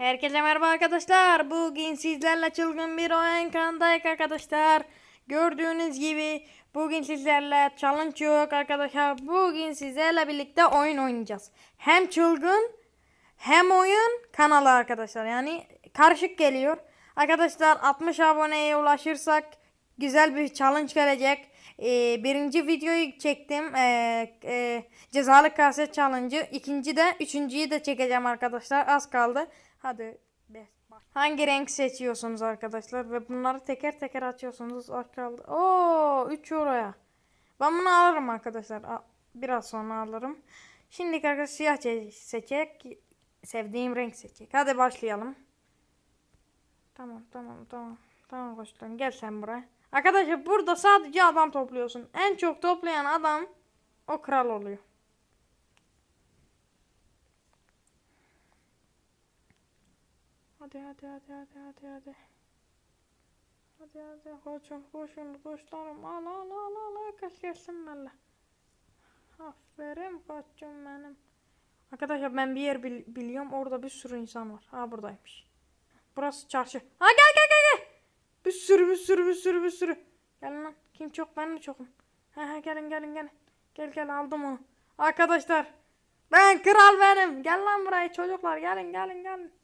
Herkese merhaba arkadaşlar. Bugün sizlerle çılgın bir oyun kanalındayız arkadaşlar. Gördüğünüz gibi bugün sizlerle challenge yok arkadaşlar. Bugün sizlerle birlikte oyun oynayacağız. Hem çılgın hem oyun kanalı arkadaşlar. Yani karışık geliyor. Arkadaşlar 60 aboneye ulaşırsak güzel bir challenge gelecek. Ee, birinci videoyu çektim. Ee, e, cezalı kaset challenge'ı. İkinci de üçüncüyü de çekeceğim arkadaşlar. Az kaldı. Hadi. Hangi renk seçiyorsunuz arkadaşlar ve bunları teker teker açıyorsunuz. Az kaldı. Oo, 3 euroya. Ben bunu alırım arkadaşlar. Biraz sonra alırım. Şimdi arkadaşlar siyah çe- seçecek. Sevdiğim renk seçecek. Hadi başlayalım. Tamam tamam tamam. Tamam koçlarım gel sen buraya. Arkadaşlar burada sadece adam topluyorsun. En çok toplayan adam o kral oluyor. Hadi hadi hadi hadi hadi hadi. Hadi hadi koçum koşun koçlarım al al al al herkes gelsin benimle. Aferin koçum benim. Arkadaşlar ben bir yer bil- biliyorum orada bir sürü insan var. Ha buradaymış. Burası çarşı. Ha gel gel gel gel. Bir sürü bir sürü bir sürü bir sürü. Gelin lan. Kim çok ben mi çokum? Ha ha gelin gelin gelin. Gel gel aldım onu. Arkadaşlar. Ben kral benim. Gel lan buraya çocuklar gelin gelin gelin.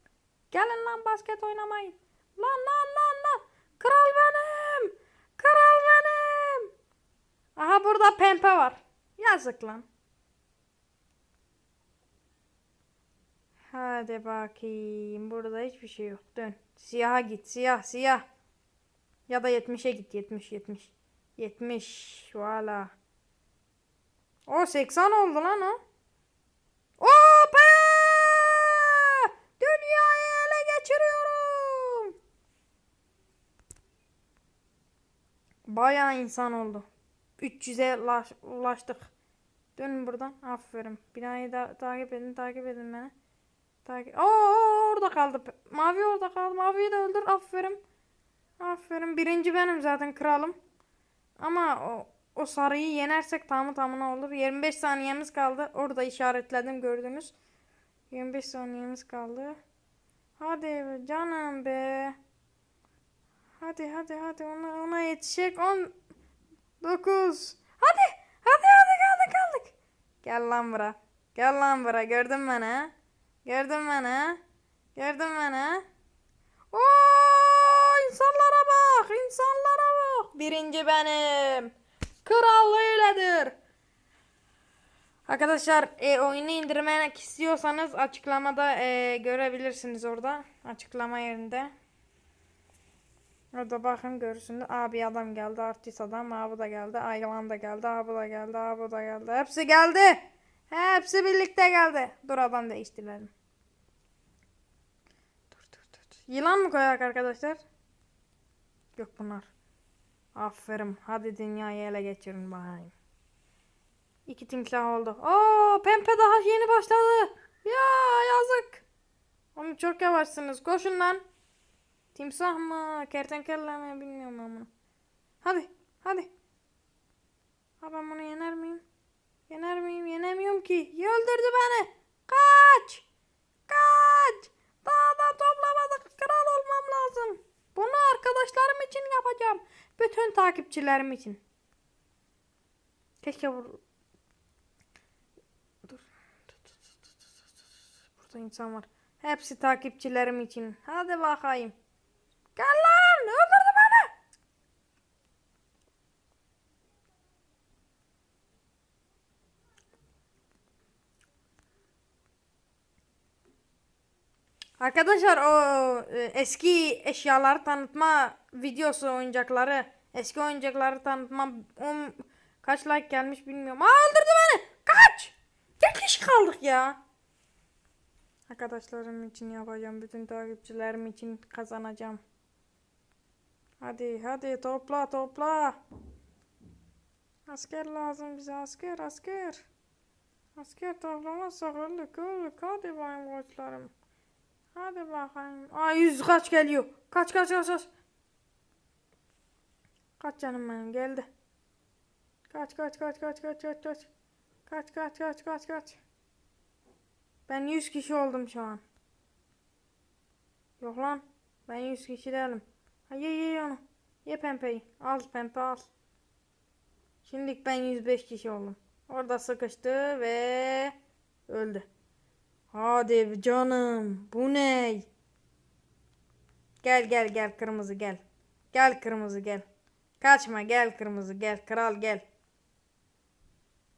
Gelin lan basket oynamayın. Lan lan lan lan. Kral benim. Kral benim. Aha burada pempe var. Yazık lan. Hadi bakayım. Burada hiçbir şey yok. Dön. Siyaha git. Siyah siyah. Ya da 70'e git. 70 70. 70. Valla. O 80 oldu lan o. Hoppa! Dünyayı ele geçiriyorum. Bayağı insan oldu. 300'e ulaş- ulaştık. Dönün buradan. Aferin. Binayı da takip edin, takip edin beni. Takip. Oo, orada kaldı. Mavi orada kaldı. Maviyi de öldür. Aferin. Aferin. Birinci benim zaten kralım. Ama o, o sarıyı yenersek tamı tamına olur. 25 saniyemiz kaldı. Orada işaretledim gördünüz. 25 saniyemiz kaldı. Hadi canım be. Hadi hadi hadi ona, ona yetişecek. 10 9 Hadi. Hadi hadi kaldık kaldık. Gel lan bura. Gel lan bura. Gördün beni ha? Gördün beni ha? Gördün beni ha? İnsanlara bak. insanlara bak. Birinci benim. Kral öyledir. Arkadaşlar e, oyunu indirmek istiyorsanız açıklamada e, görebilirsiniz orada. Açıklama yerinde. Orada bakın görürsünüz. Abi adam geldi. Artist adam. Abi da geldi. Aylan da geldi. Abi da geldi. Abi da geldi. Hepsi geldi. Hepsi birlikte geldi. Dur adam değiştirelim. Dur dur dur. Yılan mı koyak arkadaşlar? Yok bunlar. Aferin. Hadi dünyayı ele geçirin bakayım. İki timsah oldu. Oo, pempe daha yeni başladı. Ya yazık. Onu çok yavaşsınız. Koşun lan. Timsah mı? Kertenkele mi? Bilmiyorum ben bunu. Hadi. Hadi. Ha ben bunu yener miyim? Yener miyim? Yenemiyorum ki. Ya öldürdü beni. Kaç. Kaç. Daha da toplamadık. Kral olmam lazım. Bunu arkadaşlarım için yapacağım. Bütün takipçilerim için. Keşke vur... Dur. Burada insan var. Hepsi takipçilerim için. Hadi bakayım. Gel lan! Öldürdü beni! Arkadaşlar o e, eski eşyaları tanıtma videosu oyuncakları eski oyuncakları tanıtma on, kaç like gelmiş bilmiyorum. Aa öldürdü beni. Kaç. Tek kişi kaldık ya. Arkadaşlarım için yapacağım. Bütün takipçilerim için kazanacağım. Hadi hadi topla topla. Asker lazım bize asker asker. Asker toplamazsak öldük öldük. Hadi bayım koçlarım. Hadi bakayım. Aa yüz kaç geliyor. Kaç kaç kaç kaç. Kaç canım benim geldi. Kaç kaç kaç kaç kaç kaç kaç. Kaç kaç kaç kaç kaç. Ben 100 kişi oldum şu an. Yok lan. Ben 100 kişi değilim. Ha, ye ye onu. Ye pembeyi. Al pembe al. Şimdi ben 105 kişi oldum. Orada sıkıştı ve öldü. Hadi canım. Bu ne? Gel gel gel kırmızı gel. Gel kırmızı gel. Kaçma gel kırmızı gel. Kral gel.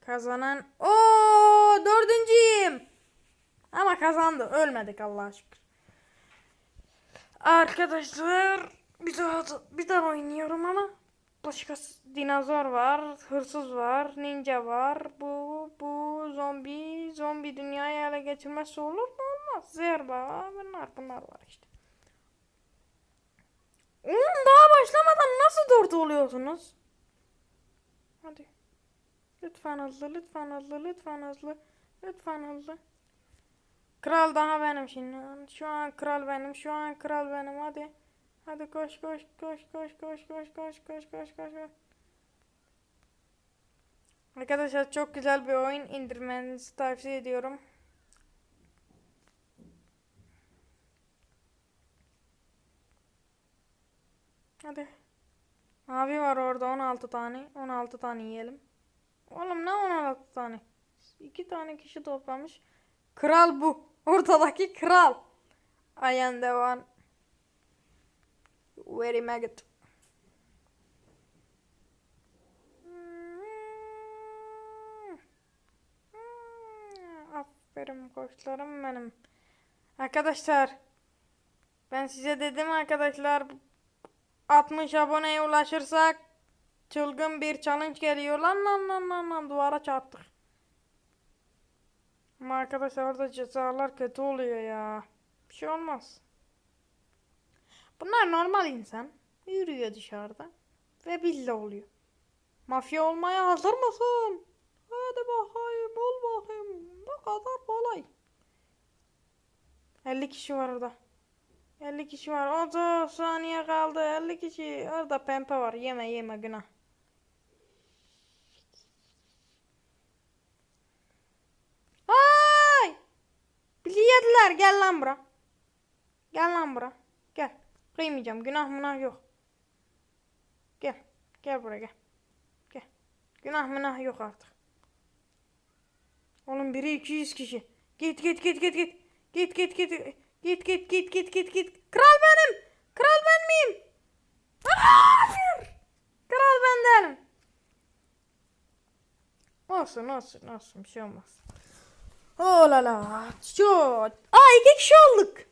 Kazanan o dördüncüyüm. Ama kazandı. Ölmedik Allah'a şükür. Arkadaşlar bir daha bir daha oynuyorum ama başka dinozor var, hırsız var, ninja var. Bu bu zombi zombi dünyayı ele geçirmezse olur mu? Olmaz. Zerba bunlar bunlar var işte. Oğlum daha başlamadan nasıl dört oluyorsunuz? Hadi. Lütfen hızlı, lütfen hızlı, lütfen hızlı, lütfen hızlı. Kral daha benim şimdi. Şu an kral benim, şu an kral benim. Hadi. Hadi koş koş koş koş koş koş koş koş koş koş koş. Arkadaşlar çok güzel bir oyun indirmenizi tavsiye ediyorum. Hadi. Abi var orada 16 tane. 16 tane yiyelim. Oğlum ne 16 tane? 2 tane kişi toplamış. Kral bu. Ortadaki kral. I am the one. Very maggot. Aferin koçlarım benim. Arkadaşlar ben size dedim arkadaşlar 60 aboneye ulaşırsak çılgın bir challenge geliyor. Lan lan lan lan lan duvara çarptık. Ama arkadaşlar orada cezalar kötü oluyor ya. Bir şey olmaz. Bunlar normal insan. Yürüyor dışarıda. Ve bizle oluyor. Mafya olmaya hazır mısın? Hadi bakayım ol bakayım. Bu kadar kolay. 50 kişi var orada. 50 kişi var. 30 saniye kaldı. 50 kişi. Orada pembe var. Yeme yeme günah. Ay! Yediler. Gel lan bura. Gel lan bura. Kıymayacağım. Günah münah yok. Gel. Gel buraya gel. Gel. Günah münah yok artık. Oğlum biri 200 kişi. Git git git git git. Git git git. Git git git git git git. Kral benim. Kral ben miyim? Hayır. Kral ben değilim. Olsun olsun olsun bir şey olmaz. Oh la la. Çok. Aa iki kişi olduk.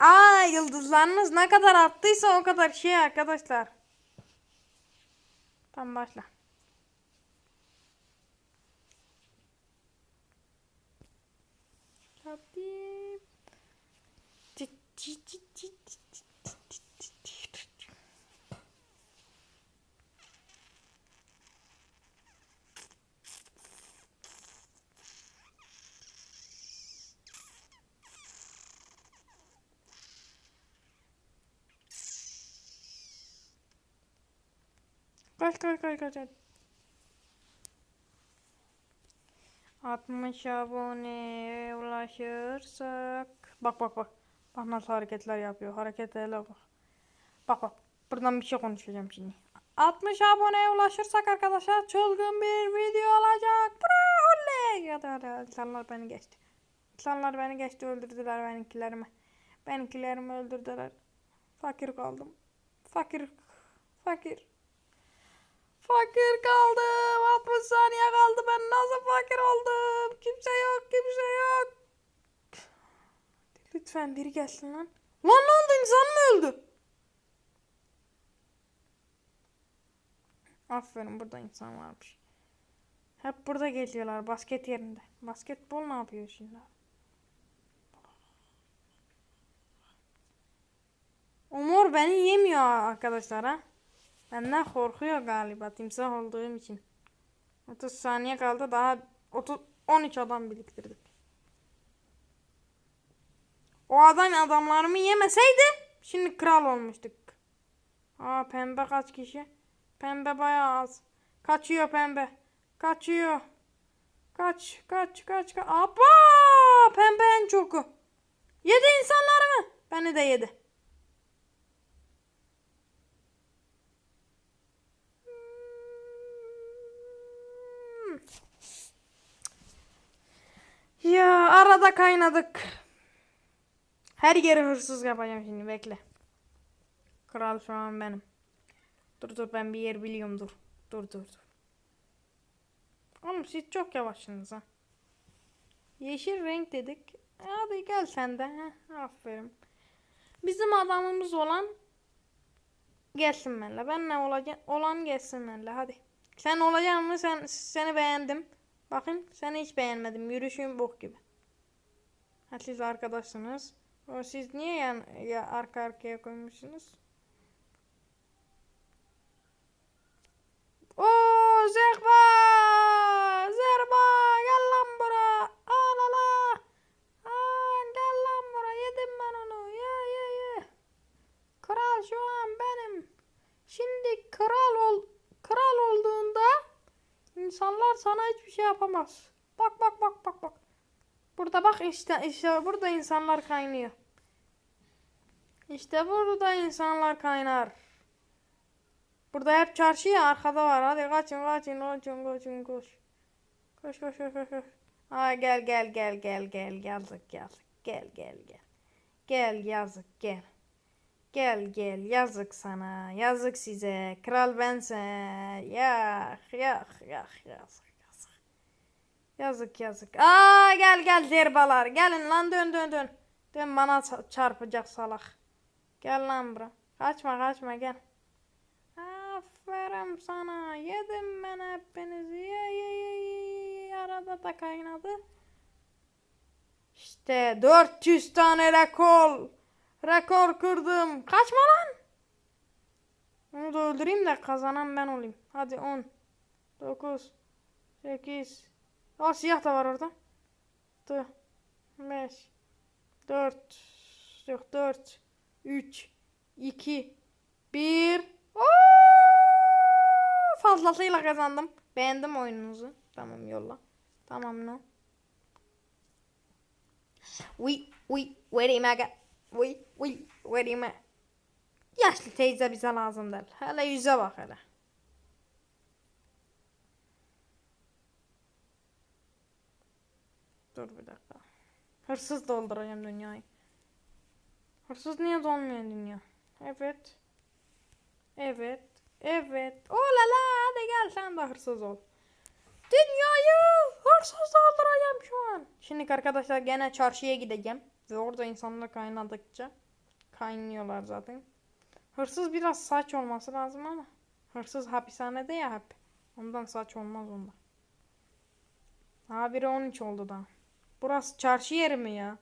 Aa yıldızlarınız ne kadar arttıysa o kadar şey arkadaşlar. Tamam başla. Hadi. Kaç kaç kaç kaç. kaç. 60 aboneye ulaşırsak. Bak bak bak. Bak nasıl hareketler yapıyor. Hareketlere bak. Bak bak. Buradan bir şey konuşacağım şimdi. 60 aboneye ulaşırsak arkadaşlar çılgın bir video olacak. Oley. Hadi hadi. İnsanlar beni geçti. İnsanlar beni geçti öldürdüler benimkilerimi. Benimkilerimi öldürdüler. Fakir kaldım. Fakir. Fakir. Fakir kaldım. 60 saniye kaldı. Ben nasıl fakir oldum? Kimse yok. Kimse yok. Lütfen biri gelsin lan. Lan ne oldu? İnsan mı öldü? Aferin burada insan varmış. Hep burada geliyorlar basket yerinde. Basketbol ne yapıyor şimdi? Umur beni yemiyor arkadaşlar ha. Benden korkuyor galiba timsah olduğum için. 30 saniye kaldı daha 30 13 adam biriktirdik. O adam adamlarımı yemeseydi şimdi kral olmuştuk. Aa pembe kaç kişi? Pembe bayağı az. Kaçıyor pembe. Kaçıyor. Kaç kaç kaç kaç. Aba! Pembe en çoku. Yedi insanlarımı. Beni de yedi. Ya arada kaynadık. Her yeri hırsız yapacağım şimdi bekle. Kral şu an benim. Dur dur ben bir yer biliyorum dur. Dur dur dur. Oğlum siz çok yavaşsınız ha. Yeşil renk dedik. Hadi gel sen de. Heh, aferin. Bizim adamımız olan gelsin benimle. Ben ne olacak? Olan gelsin benimle hadi. Sen olacaksın mı? Sen, seni beğendim. Bakın seni hiç beğenmedim. Yürüyüşün bok gibi. Ha siz arkadaşsınız. O siz niye yan, ya arka arkaya koymuşsunuz? Oo Zerba! Zerba gel lan bura. Al al al. Aa, gel lan bura. Yedim ben onu. Ye ye ye. Kral şu an benim. Şimdi kral insanlar sana hiçbir şey yapamaz. Bak bak bak bak bak. Burada bak işte işte burada insanlar kaynıyor. İşte burada insanlar kaynar. Burada hep çarşı ya arkada var. Hadi kaçın kaçın kaçın kaçın koş. Koş koş koş koş. koş. Aa gel gel gel gel gel yazık yazık gel gel gel. Gel yazık gel. Gel gel yazık sana yazık size kral bense yak yak yak yazık yazık. Yazık yazık. Aa gel gel zerbalar gelin lan dön dön dön. Dön bana ça- çarpacak salak. Gel lan bura. Kaçma kaçma gel. Aferin sana. Yedim ben hepinizi. Ye ye ye ye ye. Arada da kaynadı. İşte 400 tane rekor. Rekor kırdım. Kaçma lan. Onu da öldüreyim de kazanan ben olayım. Hadi 10. 9. 8. Aa siyah da var orada. 4. 5. 4. Yok 4. 3. 2. 1. Oo! Fazlasıyla kazandım. Beğendim oyununuzu. Tamam yolla. Tamam no. Uy uy vereyim aga. Uy uy vereyim aga. Yaşlı teyze bize lazım değil. Hele yüze bak hele. Dur bir dakika. Hırsız dolduracağım dünyayı. Hırsız niye dolmuyor dünya? Evet. Evet. Evet. Olala hadi gel sen de hırsız ol. Dünyayı hırsız dolduracağım şu an. Şimdi arkadaşlar gene çarşıya gideceğim. Ve orada insanlar kaynadıkça kaynıyorlar zaten. Hırsız biraz saç olması lazım ama. Hırsız hapishanede ya hep. Ondan saç olmaz onda. Ha biri 13 oldu da. Burası çarşı yeri mi ya?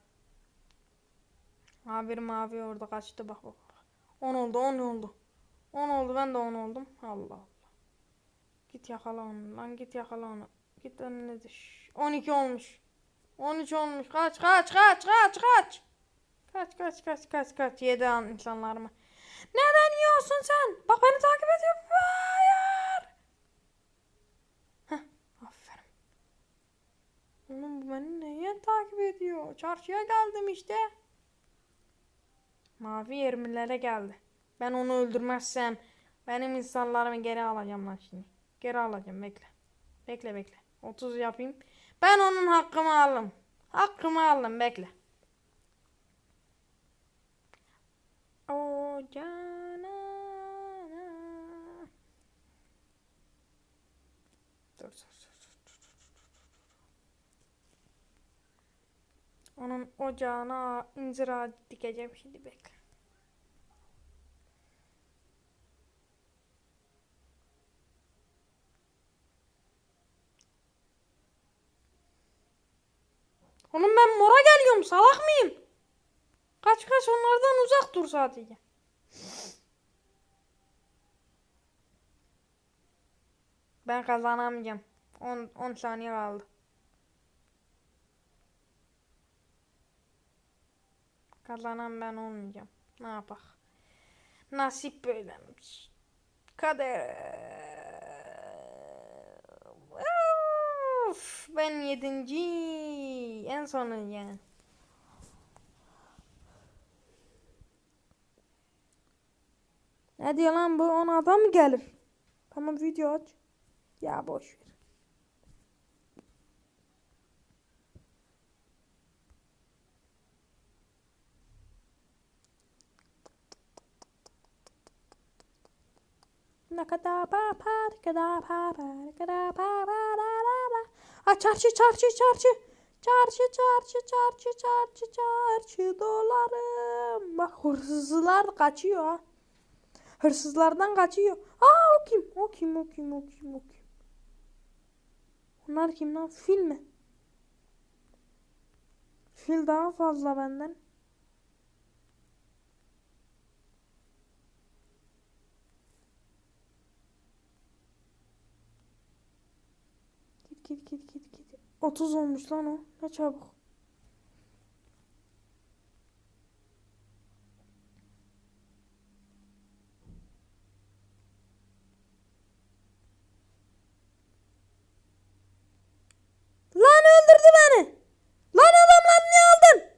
Ha bir mavi orada kaçtı bak bak. 10 oldu 10 oldu. 10 oldu ben de 10 oldum. Allah Allah. Git yakala onu lan git yakala onu. Git önüne düş. 12 olmuş. 13 olmuş. Kaç kaç kaç kaç kaç. Kaç kaç kaç kaç kaç. Yedi an insanlarımı. Neden yiyorsun sen? Bak beni takip ediyor. Hayır. Heh, aferin. Oğlum bu beni neye takip ediyor? Çarşıya geldim işte. Mavi yermilere geldi. Ben onu öldürmezsem benim insanlarımı geri alacağım lan şimdi. Geri alacağım bekle. Bekle bekle. 30 yapayım. Ben onun hakkımı aldım. Hakkımı aldım bekle. O canana. Dur dur dur. Onun ocağına incir ağacı dikeceğim şimdi bekle. Oğlum ben mora geliyorum salak mıyım? Kaç kaç onlardan uzak dur sadece. Ben kazanamayacağım. 10 10 saniye kaldı. Kazanan ben olmayacağım. Ne yapak? Nasip böylemiş. Kader. Of, ben yedinci. En sonuncu yani. Ne diyor lan bu? Ona adam mı gelir? Tamam video aç. Ya boş ver. Ne kadar pa pa ne kadar pa pa ne kadar pa pa la la la. Ha çarşı çarşı çarşı. Çarşı çarşı çarşı çarşı çarşı dolarım. Bak hırsızlar kaçıyor ha. Hırsızlardan kaçıyor. Aa o kim? O kim? O kim? O kim? O kim? Onlar kim lan? Fil mi? Fil daha fazla benden. Git git git. 30 olmuş lan o. Ne çabuk. Lan öldürdü beni. Lan adamlar niye aldın?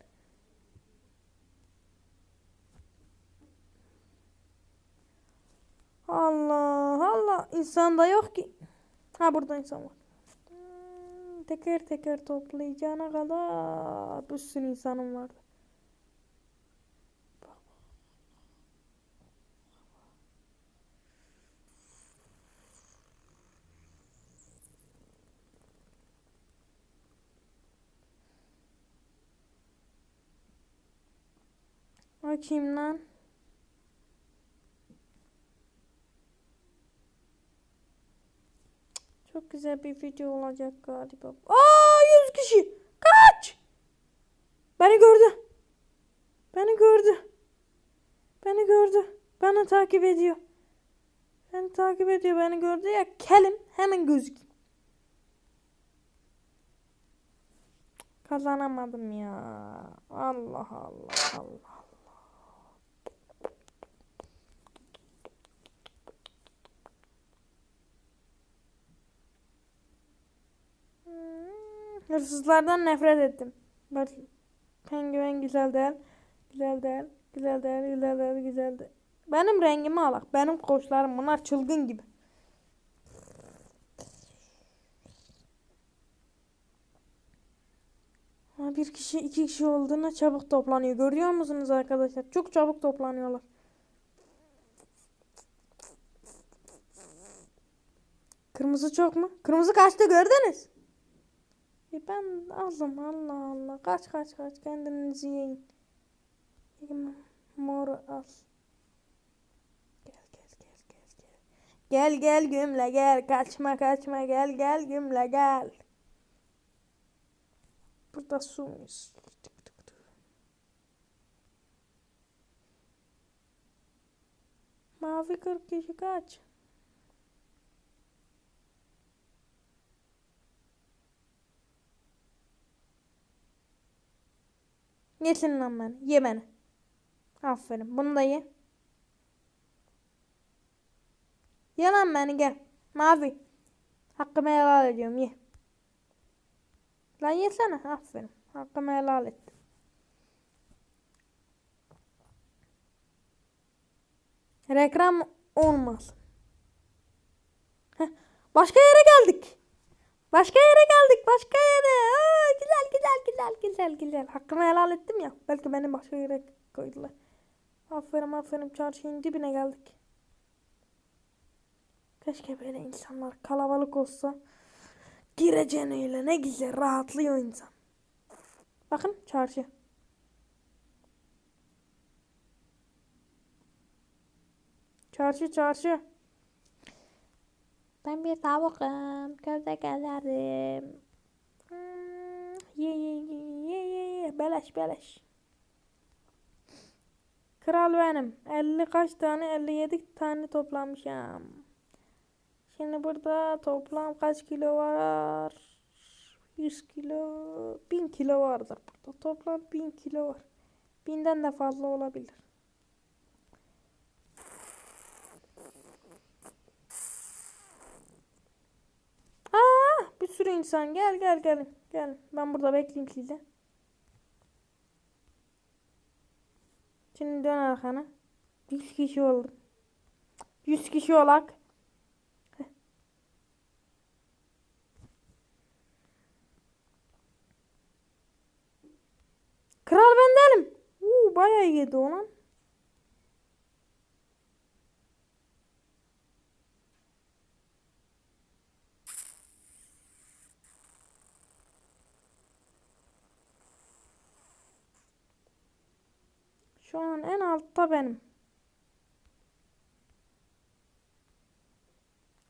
Allah Allah. İnsan da yok ki. Ha burada insan var. Teker teker toplayacağına kadar bir sürü insanım vardı. Bakayım lan. Çok güzel bir video olacak galiba. Aa 100 kişi. Kaç. Beni gördü. Beni gördü. Beni gördü. Beni takip ediyor. Beni takip ediyor. Beni gördü ya. Kelim hemen gözük. Kazanamadım ya. Allah Allah Allah. Hırsızlardan nefret ettim. Bak penguen güzel değil. Güzel değil. Güzel değil. Güzel değil. Güzel değil. Benim rengimi alak. Benim koçlarım bunlar çılgın gibi. Bir kişi iki kişi olduğunda çabuk toplanıyor. Görüyor musunuz arkadaşlar? Çok çabuk toplanıyorlar. Kırmızı çok mu? Kırmızı kaçtı gördünüz. E ben aldım Allah Allah. Kaç kaç kaç kendinizi yiyin. Mor al. Gel gel gel gel gel. Gel gümle gel. Kaçma kaçma gel gel gümle gel. Burada su. Mavi 40 kişi kaç? Yesin lan beni. Ye beni. Aferin. Bunu da ye. Ye lan beni gel. Mavi. Hakkımı helal ediyorum ye. Lan yesene. Aferin. Hakkımı helal ettim. Reklam olmaz. Heh, başka yere geldik. Başka yere geldik. Başka yere. Aa, güzel güzel güzel güzel güzel. Hakkımı helal ettim ya. Belki beni başka yere koydular. Aferin aferin çarşının dibine geldik. Keşke böyle insanlar kalabalık olsa. Gireceğiyle ne güzel rahatlıyor insan. Bakın çarşı. Çarşı çarşı. Ben bir tavukum. Köfte gelirim. Hmm, ye ye ye ye ye. Beleş beleş. Kral benim. 50 kaç tane? 57 tane toplamışım. Şimdi burada toplam kaç kilo var? 100 kilo, 1000 kilo vardır burada. Toplam 1000 kilo var. Binden de fazla olabilir. Aa, bir sürü insan. Gel gel gelin. Gel. Ben burada bekleyeyim sizi. Şimdi dön arkana. Bir kişi oldum. 100 kişi olak. Kral ben değilim. Uuu bayağı yedi o lan. Şu an en altta benim.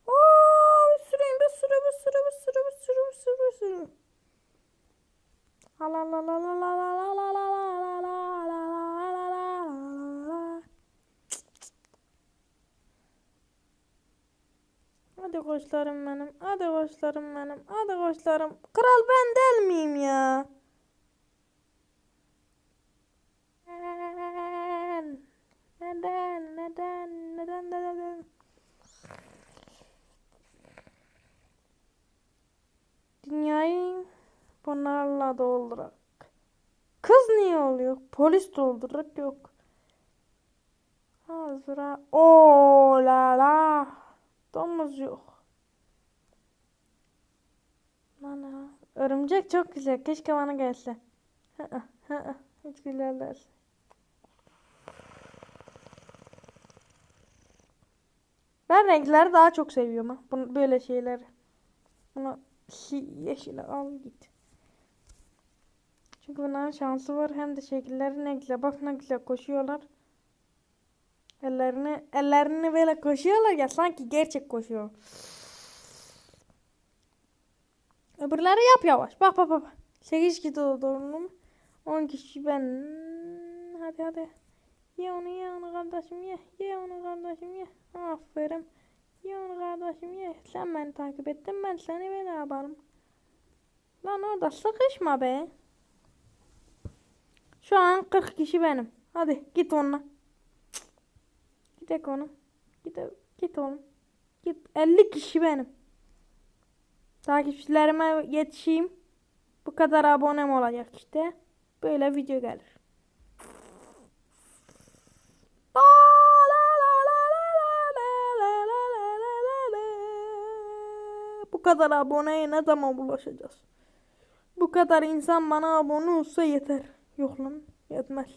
Oo, bir sürü, bir sürü, bir sürü, bir sürü, bir sürü, bir sürü, bir sürü. La la la la la la la la la la la. Hadi koçlarım benim, hadi koçlarım benim, hadi koçlarım. Kral ben değil miyim ya? Bunlarla doldurak. Kız niye oluyor? Polis doldurak yok. Hazıra. Oo la la. Domuz yok. Ana. Örümcek çok güzel. Keşke bana gelse. Hiç gülerler. Ben renkleri daha çok seviyorum ha. Bunu, böyle şeyleri. Bunu şi- yeşile al git. Çünkü bunların şansı var. Hem de şekilleri ne güzel. Bak ne güzel koşuyorlar. Ellerini ellerini böyle koşuyorlar ya sanki gerçek koşuyor. Öbürleri yap yavaş. Bak bak bak. 8 kişi doldurdum. 10 kişi ben. Hadi hadi. Ye onu ye onu kardeşim ye. Ye onu kardeşim ye. Aferin. Ye onu kardeşim ye. Sen beni takip ettin ben seni böyle yaparım. Lan orada sıkışma be. Şu an 40 kişi benim. Hadi git onunla. Gidek onu. Git, git oğlum. Git. 50 kişi benim. Takipçilerime yetişeyim. Bu kadar abonem olacak işte. Böyle video gelir. Bu kadar aboneye ne zaman ulaşacağız? Bu kadar insan bana abone olsa yeter. Yok lan yetmez.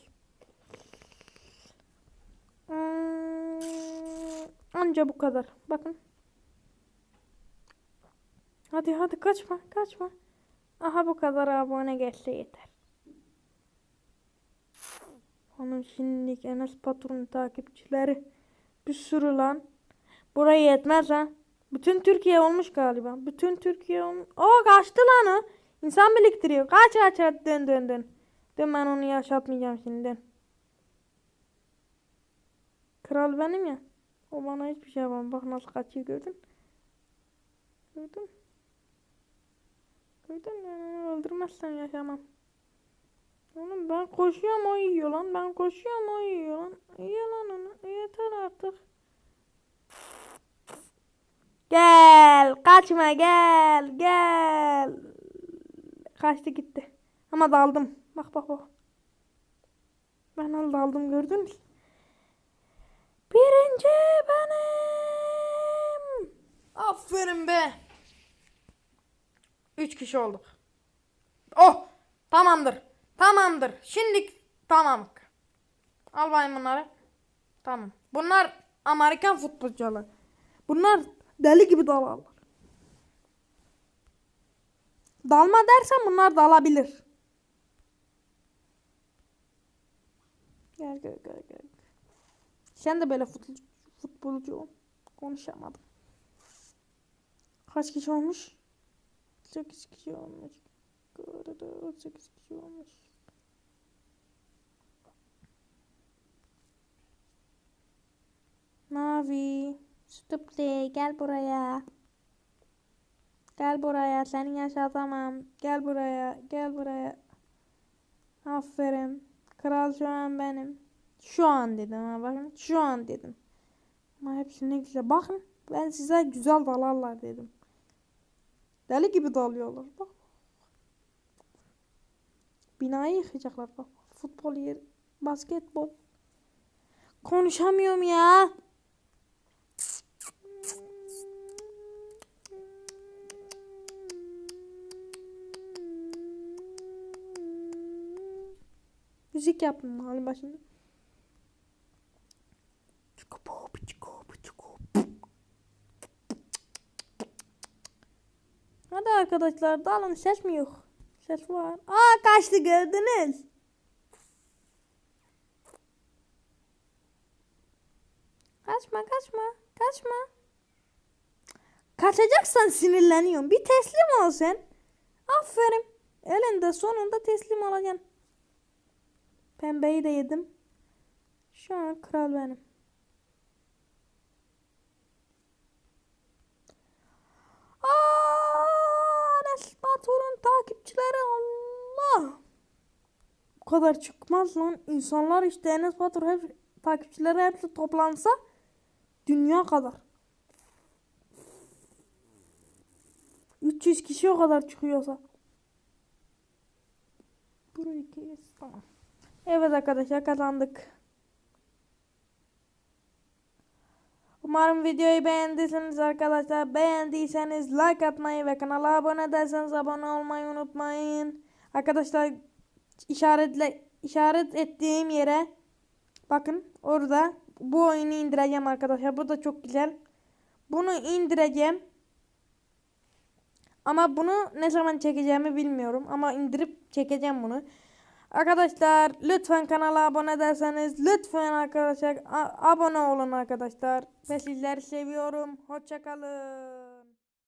Hmm, anca bu kadar. Bakın. Hadi hadi kaçma kaçma. Aha bu kadar abone gelse yeter. Onun şimdilik Enes Patron takipçileri bir sürü lan. Buraya yetmez ha. Bütün Türkiye olmuş galiba. Bütün Türkiye olmuş. Oo kaçtı lan o. İnsan biriktiriyor. Kaç kaç dön dön dön. Dön ben onu yaşatmayacağım şimdi. Kral benim ya. O bana hiçbir şey yapamaz. Bak nasıl kaçıyor gördün. Gördün. Gördün mü? Onu öldürmezsen yaşamam. Oğlum ben koşuyorum o yiyor lan. Ben koşuyorum o yiyor lan. Yiyor lan onu. Yeter artık. Gel. Kaçma gel. Gel. Kaçtı gitti. Ama daldım. Bak bak bak. Ben al daldım gördün mü? Birinci benim. Aferin be. Üç kişi olduk. Oh tamamdır. Tamamdır. Şimdi tamam. Al bayım bunları. Tamam. Bunlar Amerikan futbolcuları. Bunlar deli gibi dalarlar. Dalma dersen bunlar dalabilir. Gel gel gel gel. Sen de böyle futbolcu, futbolcu ol. Konuşamadım. Kaç kişi olmuş? 8 kişi olmuş. Arada 8 kişi olmuş. Mavi. Stupli gel buraya. Gel buraya seni yaşatamam. Gel buraya gel buraya. Aferin. Kral şu an benim. Şu an dedim ha bakın. Şu an dedim. Ama hepsi ne güzel. Bakın ben size güzel dalarlar dedim. Deli gibi dalıyorlar. Bak. Binayı yıkacaklar bak. Futbol yeri. Basketbol. Konuşamıyorum ya. Müzik yaptım halin başında. Hadi arkadaşlar dalın ses mi yok? Ses var. Aa kaçtı gördünüz. Kaçma kaçma kaçma. Kaçacaksan sinirleniyorum. Bir teslim ol sen. Aferin. Elinde sonunda teslim olacaksın. Pembeyi de yedim. Şu an kral benim. Enes Batur'un takipçileri Allah. Bu kadar çıkmaz lan. İnsanlar işte Enes Batur hep takipçileri hepsi toplansa dünya kadar. 300 kişi o kadar çıkıyorsa. 1 2 tamam. Evet arkadaşlar kazandık. Umarım videoyu beğendiyseniz arkadaşlar. Beğendiyseniz like atmayı ve kanala abone değilseniz abone olmayı unutmayın. Arkadaşlar işaretle işaret ettiğim yere bakın orada bu oyunu indireceğim arkadaşlar. Bu da çok güzel. Bunu indireceğim. Ama bunu ne zaman çekeceğimi bilmiyorum. Ama indirip çekeceğim bunu. Arkadaşlar lütfen kanala abone ederseniz lütfen arkadaşlar abone olun arkadaşlar. Ve sizleri seviyorum. Hoşçakalın.